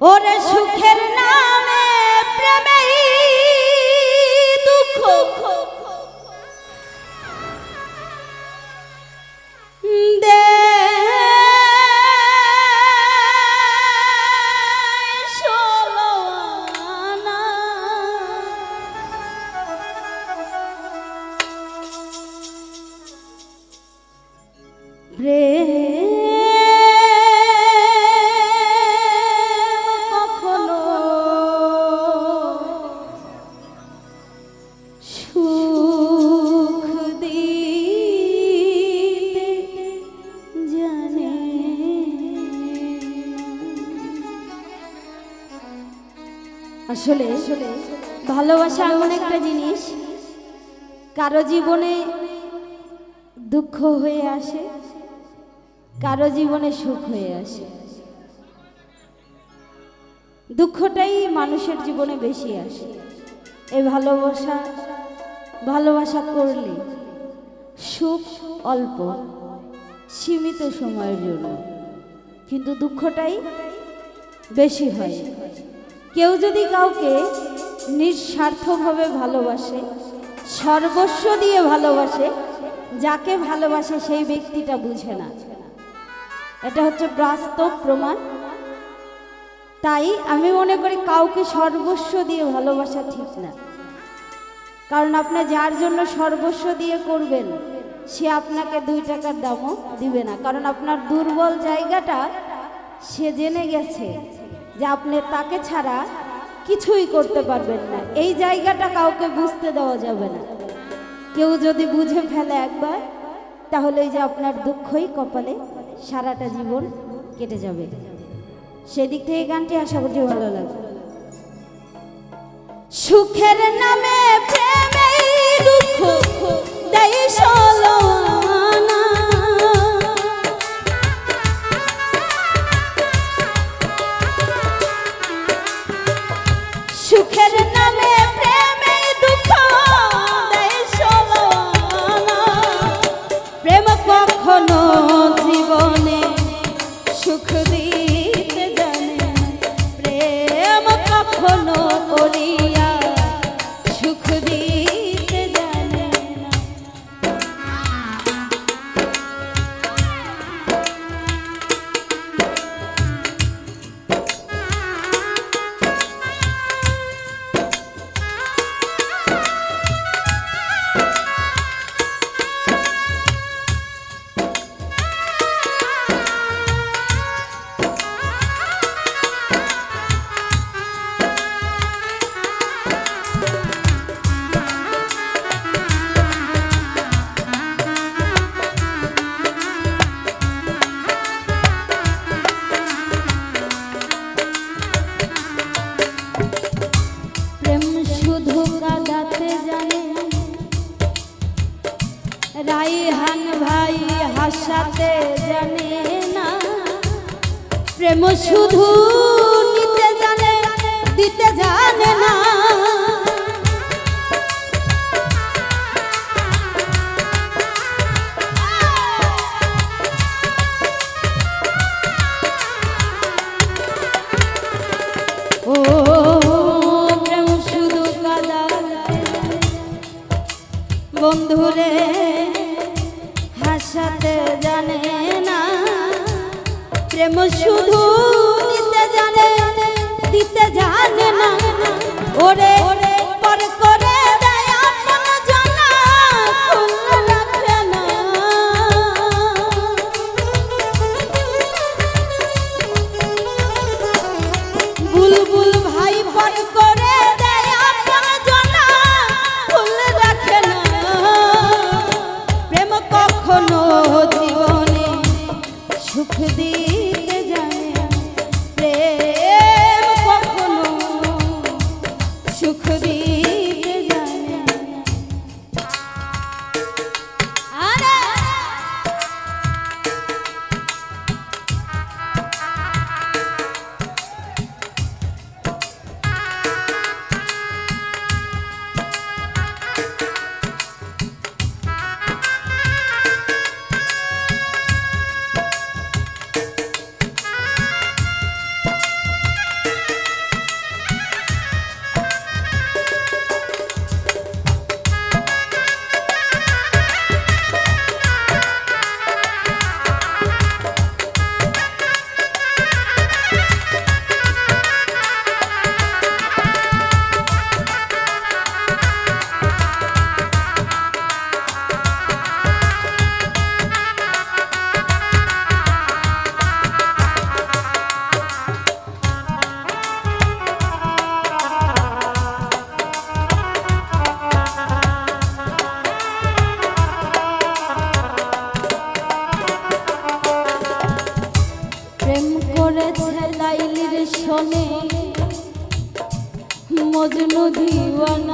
ওরে সুখের নামে প্রেমে দুঃখ দে ষোলোয়ানা। আসলে ভালোবাসা এমন একটা জিনিস, কারও জীবনে দুঃখ হয়ে আসে, কারও জীবনে সুখ হয়ে আসে। দুঃখটাই মানুষের জীবনে বেশি আসে। এই ভালোবাসা ভালোবাসা করলে সুখ অল্প, সীমিত সময়ের জন্য। কিন্তু দুঃখটাই বেশি হয়। কেউ যদি কাউকে নিঃস্বার্থভাবে ভালোবাসে, সর্বস্ব দিয়ে ভালোবাসে, যাকে ভালোবাসে সেই ব্যক্তিটা বুঝে না। এটা হচ্ছে বাস্তব প্রমাণ। তাই আমি মনে করি কাউকে সর্বস্ব দিয়ে ভালোবাসা ঠিক না। কারণ আপনার যার জন্য সর্বস্ব দিয়ে করবেন, সে আপনাকে দুই টাকার দামও দিবে না। কারণ আপনার দুর্বল জায়গাটা সে জেনে গেছে। যে আপনি তাকে ছাড়া কিছুই করতে পারবেন না। এই জায়গাটা কাউকে বুঝতে দেওয়া যাবে না। কেউ যদি বুঝে ফেলে একবার, তাহলে যে আপনার দুঃখই কপালে সারাটা জীবন কেটে যাবে। সেদিক থেকে গানটি আশা করছি ভালো লাগবে। সুখের নামে প্রেমেই দুঃখ দেয় সলোয়ানা। রাইহান ভাই হাসাতে জানে না। প্রেম শুধু নিতে জানে দিতে জানে না। ও প্রেম শুধু দিতে জানে দিতে জানে না। ওরে মজনু দিওয়ানা।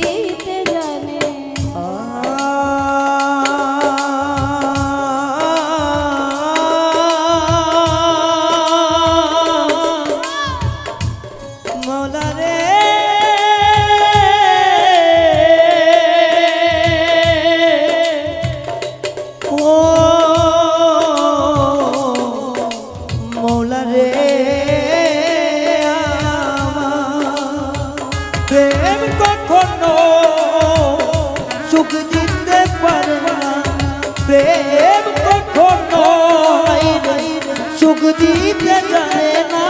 দিতে জানে না।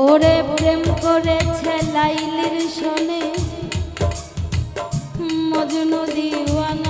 ওরে প্রেম করেছে লাইলির সনে মজনু দিওয়ানা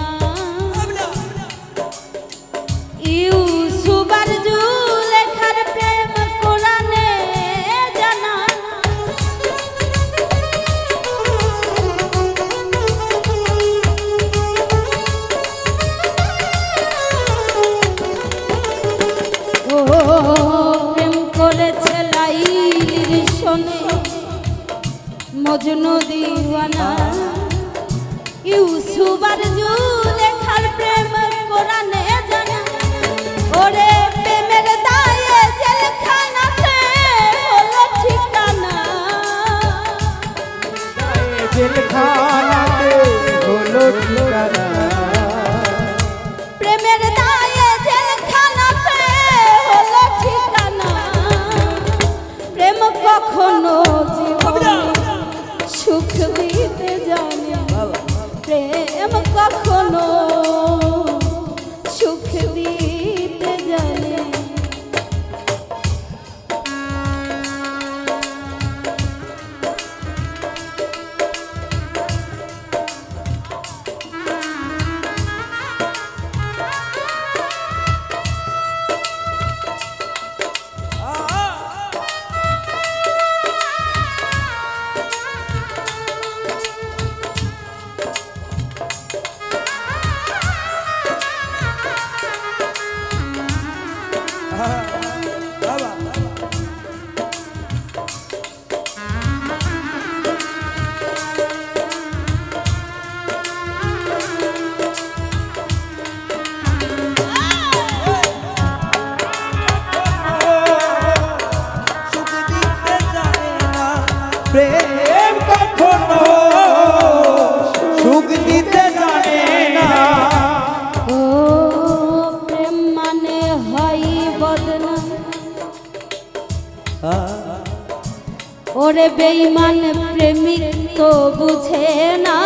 ওরে বেইমান প্রেমিক তো বুঝে না।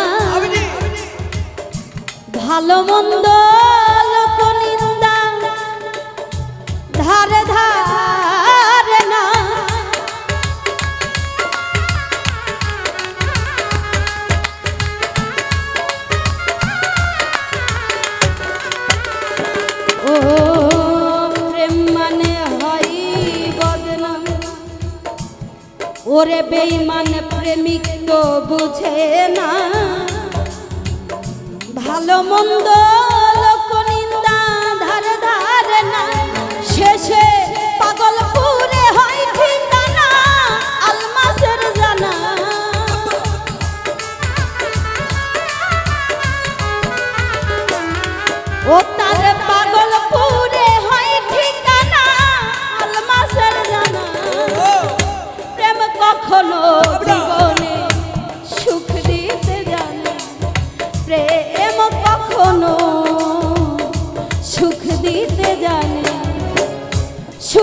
ভালো মন্দ ধারে ধার ওরে বেইমান প্রেমিক তো বুঝে না। ভালো মন্দ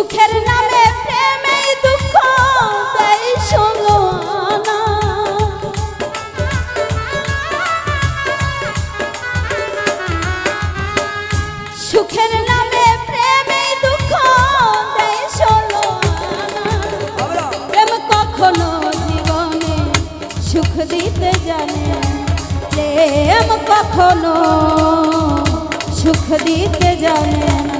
সুখের নামে প্রেমে দুঃখ তাই সঙ্গনা সুখের নামে প্রেমে দুঃখ দেয় সঙ্গনা প্রেম কখনো জীবনে সুখ দিতে জানে প্রেম কখনো সুখ দিতে জানে না।